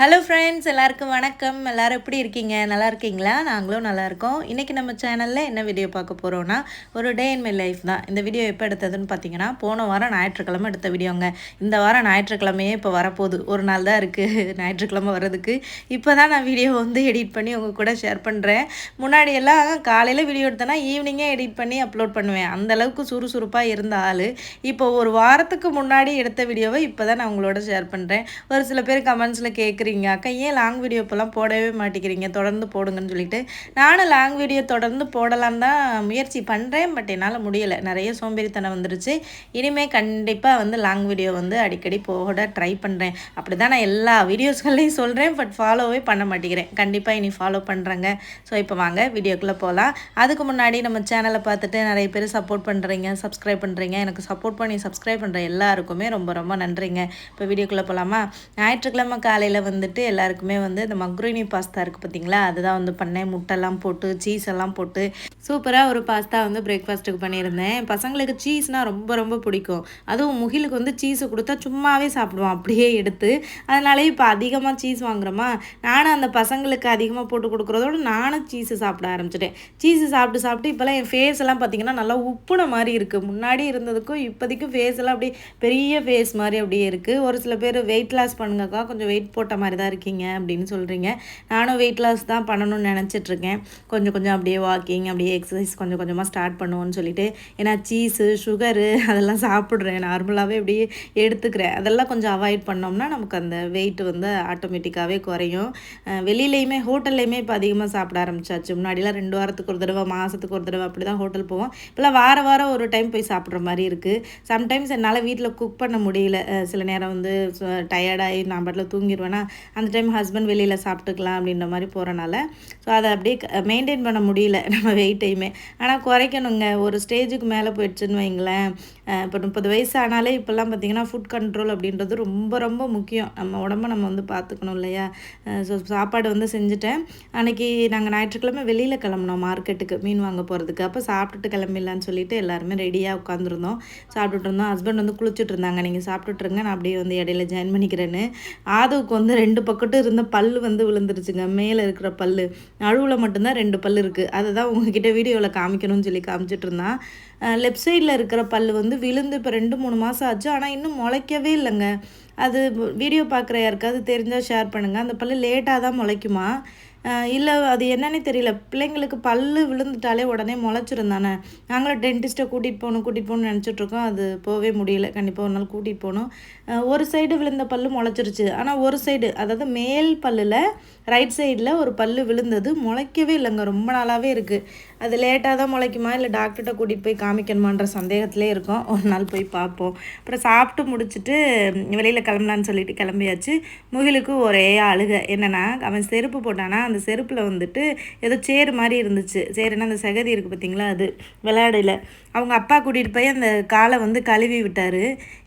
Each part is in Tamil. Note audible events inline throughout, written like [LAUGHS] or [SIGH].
ஹலோ ஃப்ரெண்ட்ஸ் எல்லாருக்கும் வணக்கம். எல்லாரும் எப்படி இருக்கீங்க? நல்லா இருக்கீங்களா? நாங்களும் நல்லா இருக்கோம். இன்றைக்கி நம்ம சேனலில் என்ன வீடியோ பார்க்க போகிறோன்னா ஒரு டே இன் மை லைஃப் தான். இந்த வீடியோ எப்போ எடுத்ததுன்னு பார்த்தீங்கன்னா போன வாரம் ஞாயிற்றுக்கிழமை எடுத்த வீடியோங்க இந்த வாரம் ஞாயிற்றுக்கிழமையே இப்போ வரப்போகுது. ஒரு நாள் தான் இருக்குது [LAUGHS] ஞாயிற்றுக்கிழமை வர்றதுக்கு. இப்போ தான் நான் வீடியோ வந்து எடிட் பண்ணி உங்கள் கூட ஷேர் பண்ணுறேன் முன்னாடியெல்லாம் காலையில் வீடியோ எடுத்தேன்னா ஈவினிங்கே எடிட் பண்ணி அப்லோட் பண்ணுவேன். அந்தளவுக்கு சுறுசுறுப்பாக இருந்த ஆள். இப்போ ஒரு வாரத்துக்கு முன்னாடி எடுத்த வீடியோவை இப்போ தான் நான் உங்களோட ஷேர் பண்ணுறேன் ஒரு சில பேர் கமெண்ட்ஸில் கேட்குறீங்க அக்கா ஏன் லாங் வீடியோ இப்போலாம் போடவே மாட்டேங்கிறீங்க? தொடர்ந்து போடுங்கன்னு சொல்லிட்டு. நானும் லாங் வீடியோ தொடர்ந்து போடலாம் தான் முயற்சி பண்ணுறேன் பட் என்னால் முடியலை. நிறைய சோம்பேறித்தனம் வந்துருச்சு. இனிமேல் கண்டிப்பாக வந்து லாங் வீடியோ வந்து அடிக்கடி போட ட்ரை பண்ணுறேன் அப்படி தான் நான் எல்லா வீடியோஸ்கள்லையும் சொல்கிறேன் பட் ஃபாலோவே பண்ண மாட்டேங்கிறேன். கண்டிப்பாக இனி ஃபாலோ பண்ணுறேங்க ஸோ இப்போ வாங்க வீடியோக்குள்ளே போகலாம் அதுக்கு முன்னாடி நம்ம சேனலை பார்த்துட்டு நிறைய பேர் சப்போர்ட் பண்ணுறீங்க சப்ஸ்கிரைப் பண்ணுறீங்க எனக்கு சப்போர்ட் பண்ணி சப்ஸ்கிரைப் பண்ணுற எல்லாருக்குமே ரொம்ப ரொம்ப நன்றிங்க. இப்போ வீடியோக்குள்ளே போகலாமா ஞாயிற்றுக்கிழமை காலையில் வந்து வந்துட்டு எல்லாருக்குமே வந்து இந்த மக்ரோனி பாஸ்தா இருக்குது பார்த்தீங்களா அதுதான் வந்து பண்ணேன். முட்டைலாம் போட்டு சீஸ் எல்லாம் போட்டு. சூப்பராக ஒரு பாஸ்தா வந்து பிரேக்ஃபாஸ்ட்டுக்கு பண்ணியிருந்தேன். பசங்களுக்கு சீஸ்னால் ரொம்ப ரொம்ப பிடிக்கும். அதுவும் முகிலுக்கு வந்து சீஸை கொடுத்தா சும்மாவே சாப்பிடுவோம் அப்படியே எடுத்து. அதனாலே இப்போ அதிகமாக சீஸ் வாங்குறோமா? நானும் அந்த பசங்களுக்கு அதிகமாக போட்டு கொடுக்குறதோட நானும் சீஸு சாப்பிட ஆரம்பிச்சிட்டேன். சீஸு சாப்பிட்டு சாப்பிட்டு இப்போல்லாம் என் ஃபேஸ் எல்லாம் பார்த்தீங்கன்னா நல்லா உப்புன மாதிரி இருக்குது முன்னாடி இருந்ததுக்கும் இப்போதைக்கும் ஃபேஸ் எல்லாம் அப்படியே பெரிய ஃபேஸ் மாதிரி அப்படியே இருக்குது ஒரு சில பேர் வெயிட் லாஸ் பண்ணுங்கக்கா கொஞ்சம் வெயிட் போட்ட மாதிரி தான் இருக்கீங்க அப்படின்னு சொல்கிறீங்க நானும் வெயிட் லாஸ் தான் பண்ணணும்னு நினச்சிட்ருக்கேன். கொஞ்சம் கொஞ்சம் அப்படியே வாக்கிங் அப்படியே எக்ஸசைஸ் கொஞ்சம் கொஞ்சமாக ஸ்டார்ட் பண்ணுவோன்னு சொல்லிட்டு. ஏன்னா சீஸு சுகரு அதெல்லாம் சாப்பிட்றேன். நார்மலாகவே அப்படியே எடுத்துக்கிறேன். அதெல்லாம் கொஞ்சம் அவாய்ட் பண்ணோம்னா நமக்கு அந்த வெயிட் வந்து ஆட்டோமேட்டிக்காகவே குறையும். வெளியிலையுமே ஹோட்டல்லையுமே இப்போ அதிகமாக சாப்பிட ஆரம்பிச்சாச்சு. முன்னாடிலாம் ரெண்டு வாரத்துக்கு ஒரு தடவை மாதத்துக்கு ஒரு தடவை அப்படி தான் ஹோட்டல் போவோம். இப்போலாம் வார வாரம் ஒரு டைம் போய் சாப்பிட்ற மாதிரி இருக்குது சம்டைம்ஸ் என்னால் வீட்டில் குக் பண்ண முடியல. சில நேரம் வந்து டயர்டாகி நான் பாட்டில் தூங்கிடுவேன்னா அந்த டைம் ஹஸ்பண்ட் வெளியில் சாப்பிட்டுக்கலாம் அப்படின்ற மாதிரி போகிறனால ஸோ அதை அப்படியே மெயின்டைன் பண்ண முடியல. நம்ம வெயிட்டையுமே ஆனால் குறைக்கணுங்க. ஒரு ஸ்டேஜுக்கு மேலே போயிடுச்சுன்னு வைங்களேன். இப்போ முப்பது வயசு ஆனாலே இப்போல்லாம் பார்த்தீங்கன்னா ஃபுட் கண்ட்ரோல் அப்படின்றது ரொம்ப ரொம்ப முக்கியம். நம்ம உடம்ப நம்ம வந்து பார்த்துக்கணும் இல்லையா? ஸோ சாப்பாடு வந்து செஞ்சுட்டேன். அன்னைக்கு நாங்கள் ஞாயிற்றுக்கிழமை வெளியில் கிளம்புனோம் மார்க்கெட்டுக்கு மீன் வாங்க போகிறதுக்கு அப்போ சாப்பிட்டுட்டு கிளம்பிடலான்னு சொல்லிட்டு எல்லாருமே ரெடியாக உட்காந்துருந்தோம் சாப்பிட்டுட்டு இருந்தோம். ஹஸ்பண்ட் வந்து குளிச்சுட்டு இருந்தாங்க. நீங்கள் சாப்பிட்டுட்ருங்க நான் அப்படியே வந்து இடையில ஜாயின் பண்ணிக்கிறேன்னு. ஆதவுக்கு வந்து ரெண்டு பக்கட்டும் இருந்த பல் வந்து விழுந்துருச்சுங்க. மேலே இருக்கிற பல் அழுவில் மட்டும்தான் ரெண்டு பல்லு இருக்குது அதை தான் உங்ககிட்ட வீடியோவில் காமிக்கணும்னு சொல்லி காமிச்சிட்டு இருந்தான். லெஃப்ட் சைடில் இருக்கிற பல்லு வந்து விழுந்து இப்போ ரெண்டு மூணு மாதம் ஆச்சு. ஆனால் இன்னும் முளைக்கவே இல்லைங்க. அது வீடியோ பார்க்குற யாருக்காவது தெரிஞ்சால் ஷேர் பண்ணுங்கள் அந்த பல்லு லேட்டாக தான் முளைக்குமா? இல்லை அது என்னன்னே தெரியல. பிள்ளைங்களுக்கு பல்லு விழுந்துட்டாலே உடனே முளைச்சிரும் தானே? நாங்களும் டென்டிஸ்ட்டை கூட்டிகிட்டு போகணும் கூட்டிகிட்டு போகணும்னு நினச்சிட்ருக்கோம் அது போகவே முடியல. கண்டிப்பாக ஒரு நாள் கூட்டிகிட்டு போகணும். ஒரு சைடு விழுந்த பல்லு முளைச்சிருச்சு. ஆனால் ஒரு சைடு அதாவது மேல் பல்லில் ரைட் சைடில் ஒரு பல்லு விழுந்தது. முளைக்கவே இல்லைங்க. ரொம்ப நாளாகவே இருக்குது அது லேட்டாக தான் முளைக்குமா? இல்லை டாக்டர்கிட்ட கூட்டிகிட்டு போய் காமிக்கணுமான்ற சந்தேகத்திலே இருக்கோம். ஒரு நாள் போய் பார்ப்போம். அப்புறம் சாப்பிட்டு முடிச்சுட்டு வெளியில் கிளம்பலான்னு சொல்லிட்டு கிளம்பியாச்சு. முகிலுக்கு ஒரே அழுக. என்னென்னா அவன் செருப்பு போட்டானா அந்த செருப்பில் வந்துட்டு ஏதோ சேறு மாதிரி இருந்துச்சு. சேருன்னா அந்த சகதி இருக்குது பார்த்தீங்களா அது. விளையாடையில் அவங்க அப்பா கூட்டிகிட்டு போய் அந்த காலை வந்து கழுவி விட்டார்.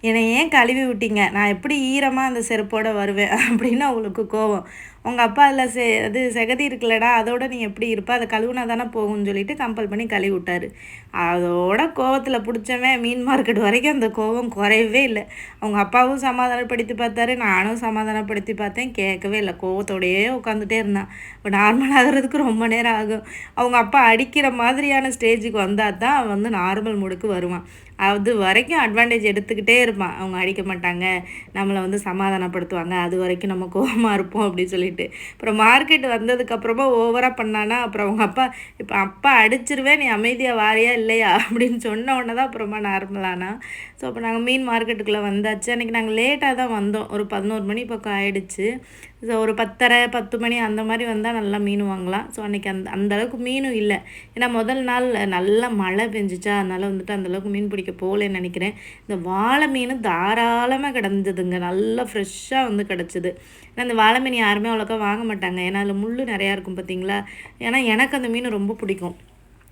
என்னை ஏன் கழுவி விட்டீங்க? நான் எப்படி ஈரமாக அந்த செருப்போடு வருவேன்? அப்படின்னு அவங்களுக்கு கோவம். உங்கள் அப்பா அதில் செ அது செகதி இருக்குல்லடா அதோட நீ எப்படி இருப்பா? அதை கழுவுனா தானே போகும்னு சொல்லிட்டு கம்பல் பண்ணி கழுவி விட்டாரு. அதோட கோவத்தில் பிடிச்சவன் மீன் மார்க்கெட் வரைக்கும் அந்த கோவம் குறையவே இல்லை. அவங்க அப்பாவும் சமாதானப்படுத்தி பார்த்தாரு நானும் சமாதானப்படுத்தி பார்த்தேன். கேட்கவே இல்லை. கோவத்தோடையே உட்காந்துட்டே இருந்தான். இப்போ நார்மல் ஆகிறதுக்கு ரொம்ப நேரம் ஆகும். அவங்க அப்பா அடிக்கிற மாதிரியான ஸ்டேஜுக்கு வந்தால் தான் வந்து நார்மல் மூடுக்கு வருவான் அது வரைக்கும் அட்வான்டேஜ் எடுத்துக்கிட்டே இருப்பான். அவங்க அடிக்க மாட்டாங்க. நம்மளை வந்து சமாதானப்படுத்துவாங்க. அது வரைக்கும் நம்ம கோபமாக இருப்போம் அப்படின்னு சொல்லிட்டு. அப்புறம் மார்க்கெட் வந்ததுக்கப்புறமா ஓவராக பண்ணானா அப்புறம் அவங்க அப்பா இப்போ அப்பா அடிச்சிருவேன் நீ அமைதியாக வாரியா இல்லையா? அப்படின்னு சொன்ன உடனே தான் அப்புறமா நார்மலானா ஸோ அப்போ நாங்கள் மீன் மார்க்கெட்டுக்குள்ளே வந்தாச்சு. அன்றைக்கி நாங்கள் லேட்டாக தான் வந்தோம். ஒரு பதினோரு மணி பக்கம் ஆயிடுச்சு. ஸோ ஒரு பத்தரை பத்து மணி அந்த மாதிரி வந்தால் நல்லா மீன் வாங்கலாம். ஸோ அன்றைக்கி அந்த அந்தளவுக்கு மீனும் இல்லை. ஏன்னா முதல் நாள் நல்லா மழை பெஞ்சிச்சா? அதனால் வந்துட்டு அந்தளவுக்கு மீன் பிடிக்க போகலன்னு நினைக்கிறேன். இந்த வாழை மீன் தாராளமாக கிடந்ததுங்க. நல்லா ஃப்ரெஷ்ஷாக வந்து கிடச்சிது. ஏன்னா அந்த வாழை மீன் யாருமே அவ்வளோக்கா வாங்க மாட்டாங்க. ஏன்னா அதில் முள் நிறையா இருக்கும் பார்த்தீங்களா ஏன்னா எனக்கு அந்த மீன் ரொம்ப பிடிக்கும்.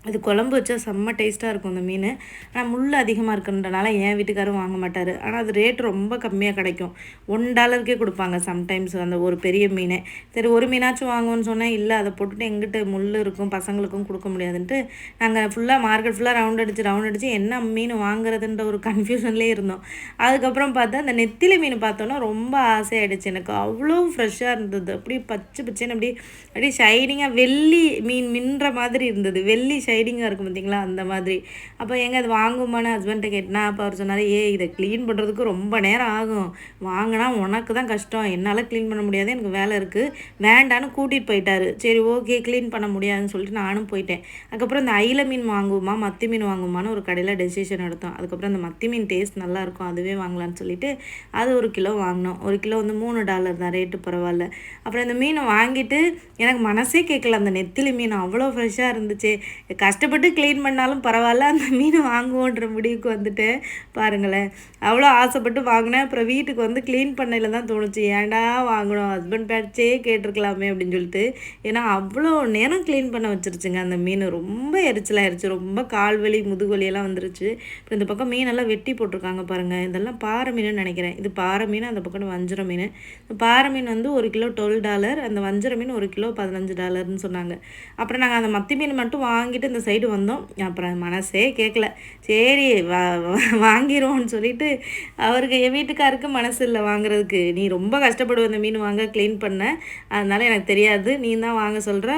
அது குழம்பு வச்சா செம்ம டேஸ்ட்டாக இருக்கும் அந்த மீன். ஆனால் முள் அதிகமாக இருக்குன்றனால என் வீட்டுக்காரும் வாங்க மாட்டார். ஆனால் அது ரேட் ரொம்ப கம்மியாக கிடைக்கும். ஒன் டாலருக்கே கொடுப்பாங்க சம்டைம்ஸ் அந்த ஒரு பெரிய மீனை. சரி ஒரு மீனாச்சும் வாங்குவோன்னு சொன்னால் இல்லை அதை போட்டுட்டு எங்கிட்ட முள் இருக்கும் பசங்களுக்கும் கொடுக்க முடியாதுன்ட்டு நாங்கள் ஃபுல்லாக மார்க்கெட் ஃபுல்லாக ரவுண்ட் அடித்து ரவுண்ட் அடித்து என்ன மீன் வாங்குறதுன்ற ஒரு கன்ஃபியூஷன்லேயே இருந்தோம். அதுக்கப்புறம் பார்த்தா அந்த நெத்திலி மீன் பார்த்தோன்னா ரொம்ப ஆசையாயிடுச்சு. எனக்கு அவ்வளோ ஃப்ரெஷ்ஷாக இருந்தது. அப்படியே பச்சை பச்சைன்னு அப்படியே அப்படியே ஷைனிங்காக வெள்ளி மீன் மின்ற மாதிரி இருந்தது. வெள்ளி ஷைடிங்காக இருக்கும் பார்த்தீங்களா? அந்த மாதிரி. அப்போ எங்கே அது வாங்குமான்னு ஹஸ்பண்ட்டை கேட்டினா அப்போ அவர் சொன்னார் ஏ இதை க்ளீன் பண்ணுறதுக்கு ரொம்ப நேரம் ஆகும். வாங்கினா உனக்கு தான் கஷ்டம். என்னால் க்ளீன் பண்ண முடியாது. எனக்கு வேலை இருக்குது வேண்டான்னு கூட்டிகிட்டு போயிட்டாரு. சரி ஓகே க்ளீன் பண்ண முடியாதுன்னு சொல்லிட்டு நானும் போயிட்டேன். அதுக்கப்புறம் இந்த ஐல மீன் வாங்குவோமா மத்தி மீன் வாங்குமான்னு ஒரு கடையில் டெசிஷன் எடுத்தோம். அதுக்கப்புறம் அந்த மத்தி மீன் டேஸ்ட் நல்லாயிருக்கும் அதுவே வாங்கலான்னு சொல்லிட்டு அது ஒரு கிலோ வாங்கினோம். ஒரு கிலோ வந்து மூணு டாலர் தான். ரேட்டு பரவாயில்ல. அப்புறம் இந்த மீனை வாங்கிட்டு எனக்கு மனசே கேட்கல. அந்த நெத்திலி மீன் அவ்வளோ ஃப்ரெஷ்ஷாக இருந்துச்சு. கஷ்டப்பட்டு க்ளீன் பண்ணாலும் பரவாயில்ல. அந்த மீன் வாங்குவோன்ற முடிவுக்கு வந்துட்டு பாருங்களேன். அவ்வளோ ஆசைப்பட்டு வாங்கினேன். அப்புறம் வீட்டுக்கு வந்து க்ளீன் பண்ணையில் தான் தோணுச்சு. ஏன்டா வாங்கணும் ஹஸ்பண்ட் பேட்சே கேட்டிருக்கலாமே அப்படின்னு சொல்லிட்டு. ஏன்னா அவ்வளோ நேரம் க்ளீன் பண்ண வச்சிருச்சுங்க. அந்த மீன் ரொம்ப எரிச்சலாயிருச்சு. ரொம்ப கால் வலி முதுகுவலியெல்லாம் வந்துருச்சு. இப்போ இந்த பக்கம் மீனெல்லாம் வெட்டி போட்டிருக்காங்க பாருங்கள் இதெல்லாம் பாறை மீனு நினைக்கிறேன். இது பாறை மீன் அந்த பக்கம் வஞ்சிர மீன். பாறை மீன் வந்து ஒரு கிலோ டுவெல் டாலர் அந்த வஞ்சிர மீன் ஒரு கிலோ பதினஞ்சு டாலர்னு சொன்னாங்க. அப்புறம் நாங்கள் அந்த மத்தி மீன் மட்டும் வாங்கிட்டு இந்த சைடு வந்தோம். அப்புறம் மனசே கேட்கல சரி வா வாங்கிடுவோம்னு சொல்லிட்டு அவருக்கு என் வீட்டுக்காருக்கு மனசு இல்லை வாங்குறதுக்கு. நீ ரொம்ப கஷ்டப்படுவ இந்த மீன் வாங்க க்ளீன் பண்ண. அதனால் எனக்கு தெரியாது. நீ தான் வாங்க சொல்கிற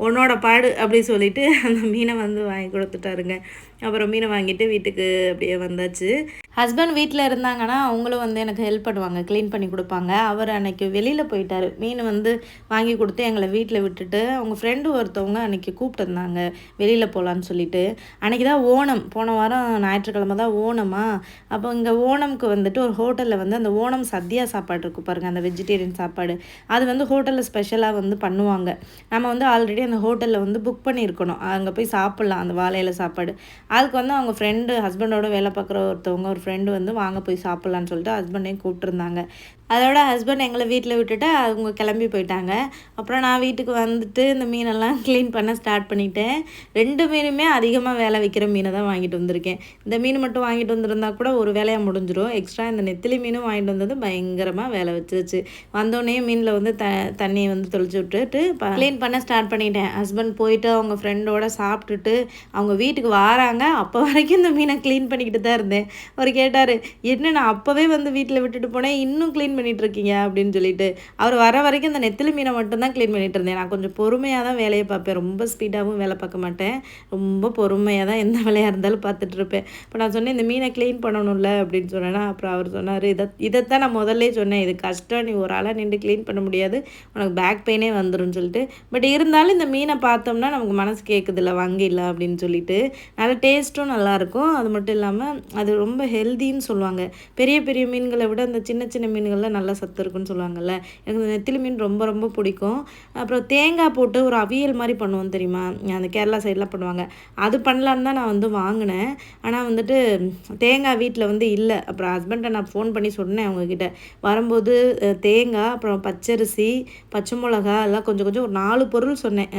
உன்னோட பாடு அப்படி சொல்லிட்டு அந்த மீனை வந்து வாங்கி கொடுத்துட்டாருங்க. அப்புறம் மீனை வாங்கிட்டு வீட்டுக்கு அப்படியே வந்தாச்சு. ஹஸ்பண்ட் வீட்டில் இருந்தாங்கன்னா அவங்களும் வந்து எனக்கு ஹெல்ப் பண்ணுவாங்க க்ளீன் பண்ணி கொடுப்பாங்க. அவர் அன்னைக்கு வெளியில் போயிட்டார். மீன் வந்து வாங்கி கொடுத்து எங்களை வீட்டில் விட்டுட்டு அவங்க ஃப்ரெண்டு ஒருத்தவங்க அன்றைக்கி கூப்பிட்டுருந்தாங்க வெளியில் போகலான்னு சொல்லிட்டு. அன்றைக்கி தான் ஓணம். போன வாரம் ஞாயிற்றுக்கிழமை தான் ஓணமா? அப்போ இங்கே ஓணம்க்கு வந்துட்டு ஒரு ஹோட்டலில் வந்து அந்த ஓணம் சத்யா சாப்பாடு இருக்கும் பாருங்கள் அந்த வெஜிடேரியன் சாப்பாடு. அது வந்து ஹோட்டலில் ஸ்பெஷலாக வந்து பண்ணுவாங்க. நம்ம வந்து ஆல்ரெடி அந்த ஹோட்டலில் வந்து புக் பண்ணியிருக்கணும். அங்கே போய் சாப்பிட்லாம் அந்த வாழையில சாப்பாடு. அதுக்கு வந்து அவங்க ஃப்ரெண்டு ஹஸ்பண்டோட வேலை பார்க்குற ஒருத்தவங்க ஒரு ஃப்ரெண்டு வந்து வாங்க போய் சாப்பிட்லான்னு சொல்லிட்டு ஹஸ்பண்டையும் கூப்பிட்டுருந்தாங்க. அதோட ஹஸ்பண்ட் எங்களை வீட்டில் விட்டுட்டு அவங்க கிளம்பி போயிட்டாங்க. அப்புறம் நான் வீட்டுக்கு வந்துட்டு இந்த மீனெல்லாம் க்ளீன் பண்ண ஸ்டார்ட் பண்ணிட்டேன். ரெண்டு மீனுமே அதிகமாக வேலை வைக்கிற மீனை தான் வாங்கிட்டு வந்திருக்கேன். இந்த மீன் மட்டும் வாங்கிட்டு வந்திருந்தா கூட ஒரு வேலையாக முடிஞ்சிடும் எக்ஸ்ட்ரா இந்த நெத்திலி மீனும் வாங்கிட்டு வந்தது பயங்கரமாக வேலை வச்சிருச்சு. வந்தோடனே மீனில் வந்து த தண்ணியை வந்து தொளிச்சு விட்டுட்டு க்ளீன் பண்ண ஸ்டார்ட் பண்ணிட்டேன். ஹஸ்பண்ட் போயிட்டு அவங்க ஃப்ரெண்டோட சாப்பிட்டுட்டு அவங்க வீட்டுக்கு வராங்க. அப்போ வரைக்கும் இந்த மீனை க்ளீன் பண்ணிக்கிட்டு தான் இருந்தேன். அவர் கேட்டார் என்ன நான் அப்போவே வந்து வீட்டில் விட்டுட்டு போனேன். இன்னும் க்ளீன் பண்ணி இருக்கீங்க அப்படின்னு சொல்லிட்டு. அவர் வர வரைக்கும் இந்த நெத்திலி மீனை மட்டும்தான் க்ளீன் பண்ணிகிட்டு இருந்தேன். நான் கொஞ்சம் பொறுமையாக தான் வேலையை பார்ப்பேன். ரொம்ப ஸ்பீடாகவும் வேலை பார்க்க மாட்டேன். ரொம்ப பொறுமையாக தான் எந்த வேலையாக இருந்தாலும் பார்த்துட்ருப்பேன் இப்போ நான் சொன்னேன் இந்த மீனை க்ளீன் பண்ணணும்ல அப்படின்னு சொன்னேன்னா அப்புறம் அவர் சொன்னார் இதை இதைத்தான் நான் முதல்ல சொன்னேன். இது கஷ்டம். நீ ஒரு ஆளாக நின்று க்ளீன் பண்ண முடியாது. உனக்கு பேக் பெயினே வந்துடும் சொல்லிட்டு. பட் இருந்தாலும் இந்த மீனை பார்த்தோம்னா நமக்கு மனசு கேட்குதில்ல வாங்கிடலாம் அப்படின்னு சொல்லிட்டு. நல்ல டேஸ்ட்டும் நல்லாயிருக்கும் அது மட்டும் இல்லாமல் அது ரொம்ப ஹெல்த்தின்னு சொல்லுவாங்க. பெரிய பெரிய மீன்களை விட அந்த சின்ன சின்ன மீன்கள் மீனில் நல்ல சத்து இருக்குன்னு சொல்லுவாங்கல்ல. எனக்கு இந்த நெத்திலி மீன் ரொம்ப ரொம்ப பிடிக்கும். அப்புறம் தேங்காய் போட்டு ஒரு அவியல் மாதிரி பண்ணுவோம் தெரியுமா? அந்த கேரளா சைட்லாம் பண்ணுவாங்க. அது பண்ணலான்னு தான் நான் வந்து வாங்கினேன். ஆனால் வந்துட்டு தேங்காய் வீட்டில் வந்து இல்லை. அப்புறம் ஹஸ்பண்டை நான் ஃபோன் பண்ணி சொன்னேன் அவங்கக்கிட்ட வரும்போது தேங்காய் அப்புறம் பச்சரிசி பச்சை மிளகா எல்லாம் கொஞ்சம் கொஞ்சம் ஒரு நாலு பொருள் சொன்னேன்.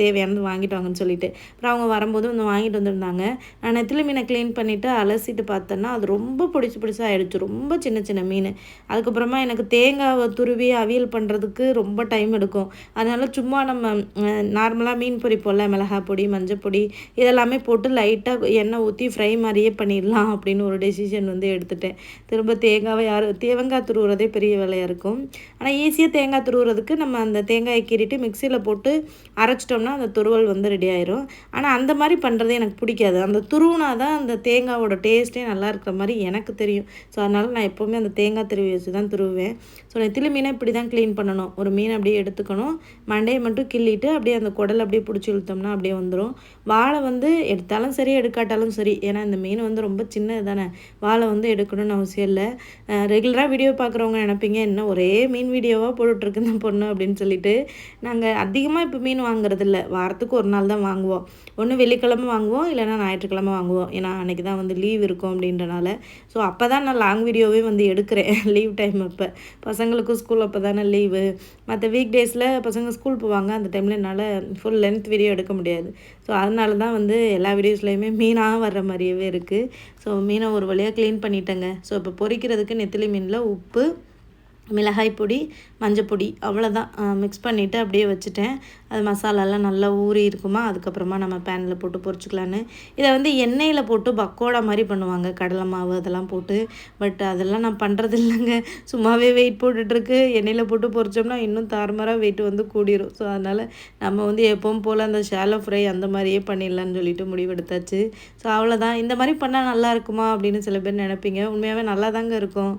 தேவையானது வாங்கிட்டு வாங்கன்னு சொல்லிட்டு. அப்புறம் அவங்க வரும்போது வந்து வாங்கிட்டு வந்திருந்தாங்க. நான் நெத்திலி மீனை க்ளீன் பண்ணிவிட்டு அலசிட்டு பார்த்தேன்னா அது ரொம்ப பிடிச்சி பிடிச்சா ஆகிடுச்சு ரொம்ப சின்ன சின்ன மீன். அதுக்கப்புறம் அப்புறமா எனக்கு தேங்காவை துருவி அவியல் பண்ணுறதுக்கு ரொம்ப டைம் எடுக்கும். அதனால் சும்மா நம்ம நார்மலாக மீன் பொரிப்போம்ல மிளகாய் பொடி மஞ்சள் பொடி இதெல்லாமே போட்டு லைட்டாக எண்ணெய் ஊற்றி ஃப்ரை மாதிரியே பண்ணிடலாம் அப்படின்னு ஒரு டெசிஷன் வந்து எடுத்துட்டேன். திரும்ப தேங்காவை யார் தேங்காய் துருவுறதே பெரிய வேலையாக இருக்கும். ஆனால் ஈஸியாக தேங்காய் துருவுறதுக்கு நம்ம அந்த தேங்காயை கீறிட்டு மிக்சியில் போட்டு அரைச்சிட்டோம்னா அந்த துருவல் வந்து ரெடி ஆயிரும். ஆனால் அந்த மாதிரி பண்ணுறது எனக்கு பிடிக்காது. அந்த துருவுனா தான் அந்த தேங்காவோட டேஸ்ட்டே நல்லா இருக்கிற மாதிரி எனக்கு தெரியும். ஸோ அதனால் நான் எப்போவுமே அந்த தேங்காய் திருவி வச்சு தான் துருவேன். ஸோ நெத்திலி மீனை இப்படி தான் க்ளீன் பண்ணணும். ஒரு மீன் அப்படியே எடுத்துக்கணும். மண்டையை மட்டும் கிள்ளிட்டு அப்படியே அந்த குடல் அப்படியே பிடிச்சி இழுத்தோம்னா அப்படியே வந்துடும் வாழை வந்து எடுத்தாலும் சரி எடுக்காட்டாலும் சரி. ஏன்னா இந்த மீன் வந்து ரொம்ப சின்னது தானே. வாழை வந்து எடுக்கணும்னு அவசியம் இல்லை. ரெகுலராக வீடியோ பார்க்குறவங்க நினைப்பீங்க என்ன ஒரே மீன் வீடியோவாக போட்டுட்ருக்கு இந்த பொண்ணு அப்படின்னு சொல்லிட்டு. நாங்கள் அதிகமாக இப்போ மீன் வாங்குறதில்ல. வாரத்துக்கு ஒரு நாள் தான் வாங்குவோம். ஒன்று வெள்ளிக்கிழமை வாங்குவோம் இல்லைனா ஞாயிற்றுக்கிழமை வாங்குவோம். ஏன்னா அன்றைக்கி தான் வந்து லீவ் இருக்கும் அப்படின்றனால. ஸோ அப்போ தான் நான் லாங் வீடியோவே வந்து எடுக்கிறேன். [LAUGHS] லீவ் டைம் அப்போ பசங்களுக்கும் ஸ்கூல் அப்போ தானே லீவு மற்ற வீக் டேஸில் பசங்க ஸ்கூல் போவாங்க. அந்த டைமில் என்னால் ஃபுல் லென்த் வீடியோ எடுக்க முடியாது. ஸோ அதனால தான் வந்து எல்லா வீடியோஸ்லையுமே மீனாக வர்ற மாதிரியவே இருக்குது ஸோ மீனை ஒரு வழியாக க்ளீன் பண்ணிட்டேங்க. ஸோ இப்போ பொரிக்கிறதுக்கு நெத்திலி மீனில் உப்பு மிளகாய் பொடி மஞ்சப்பொடி அவ்வளோதான் மிக்ஸ் பண்ணிவிட்டு அப்படியே வச்சுட்டேன். அது மசாலாலாம் நல்லா ஊறி இருக்குமா அதுக்கப்புறமா நம்ம பேனில் போட்டு பொரிச்சிக்கலான்னு. இதை வந்து எண்ணெயில் போட்டு பக்கோடா மாதிரி பண்ணுவாங்க கடலை மாவு அதெல்லாம் போட்டு. பட் அதெல்லாம் நான் பண்ணுறது இல்லைங்க. சும்மாவே வெயிட் போட்டுட்ருக்கு எண்ணெயில் போட்டு பொரிச்சோம்னா இன்னும் தாறுமாறாக வெயிட் வந்து கூடிரும். ஸோ அதனால் நம்ம வந்து எப்பவும் போல் அந்த ஷேலோ ஃப்ரை அந்த மாதிரியே பண்ணிடலான்னு சொல்லிட்டு முடிவெடுத்தாச்சு. ஸோ அவ்வளோதான் இந்த மாதிரி பண்ணால் நல்லா இருக்குமா அப்படின்னு சில பேர் நினைப்பீங்க. உண்மையாகவே நல்லா தாங்க இருக்கும்.